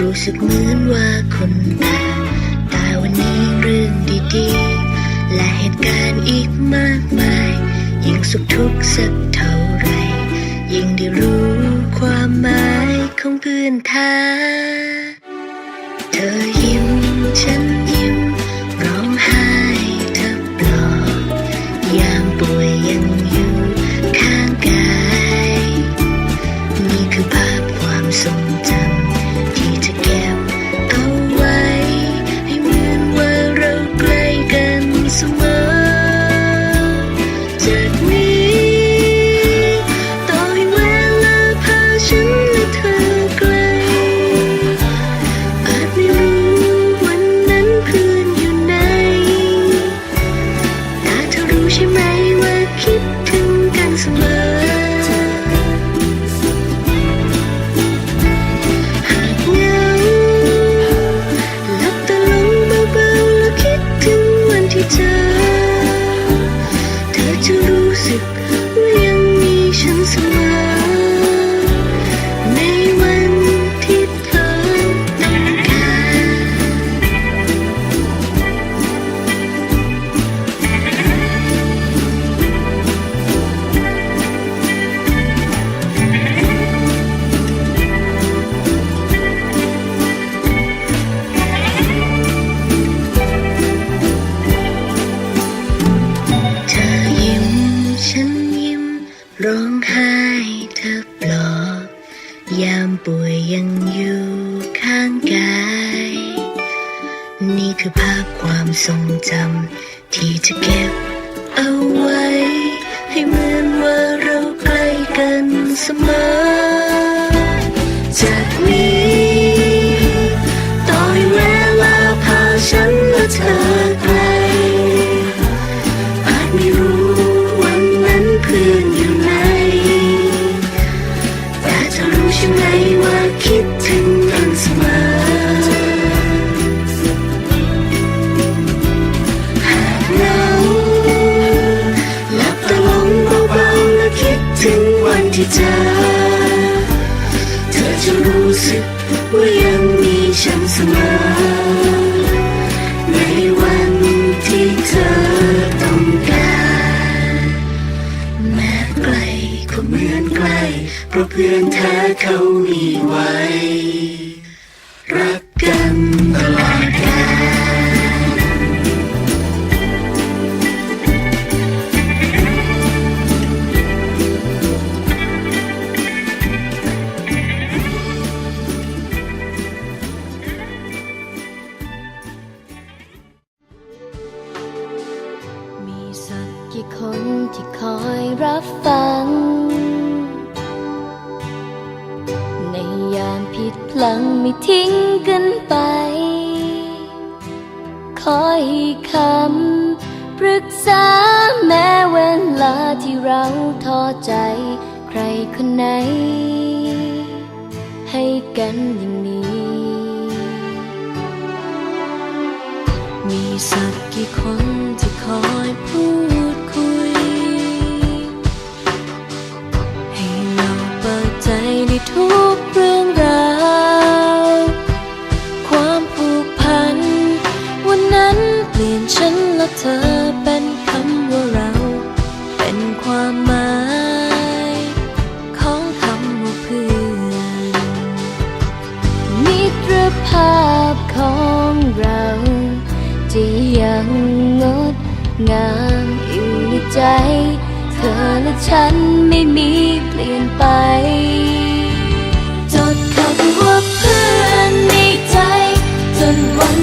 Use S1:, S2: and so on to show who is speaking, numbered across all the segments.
S1: รู้สึกเหมือนว่าคนตาแต่วันนี้เรื่องดีๆ และเหตุการณ์อีกมากมาย ยิ่งสุขทุกข์สักเท่าไรยิ่งได้รู้ความหมายของเพื่อนทาเธอยิ้มฉันยิ้ม จำที่จะเก็บเอาไว้ ให้เหมือนว่าเราใกล้กันเสมอ แท้ ลังไม่ทิ้งกันไป
S2: คอยคำปรึกษาแม้เวลาที่เราท้อใจ ใครคนไหน ให้กันอย่างนี้ มีสักกี่คนที่คอยพูดคุย ให้เราเปิดใจในทุก เธอเป็นคำว่าเรา เป็นความหมายของคำว่าเพื่อนมิตรภาพของเราจะยังงดงามอยู่ในใจ เธอและฉันไม่มีเปลี่ยนไปจดคำว่าเพื่อนในใจ จนวัน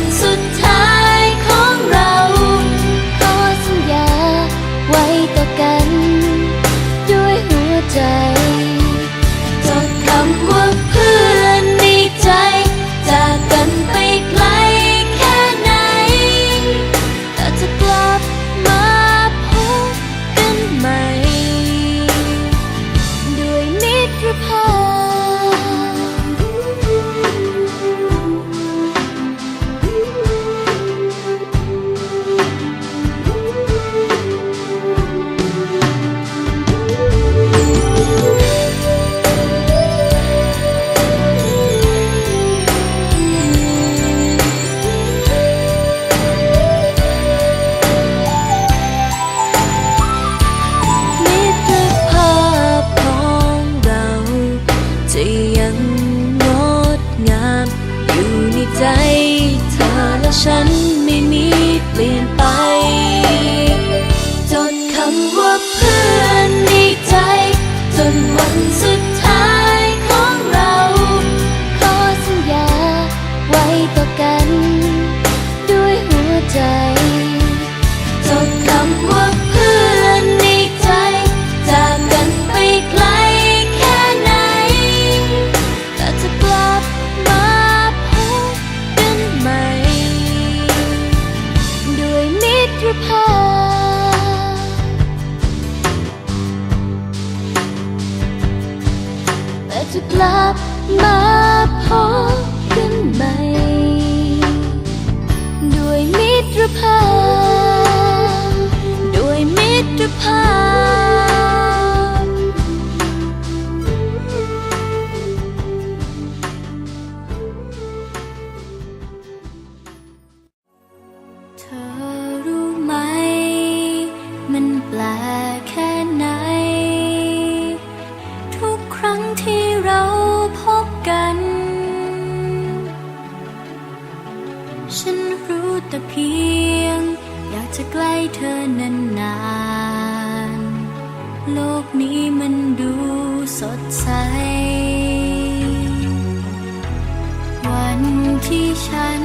S2: ัน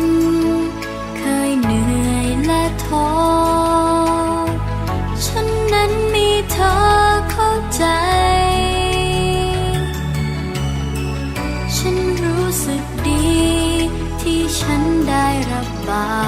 S2: เคยเหนื่อยและท้อ ฉันนั้นมีเธอเข้าใจ ฉันรู้สึกดีที่ฉันได้รับบา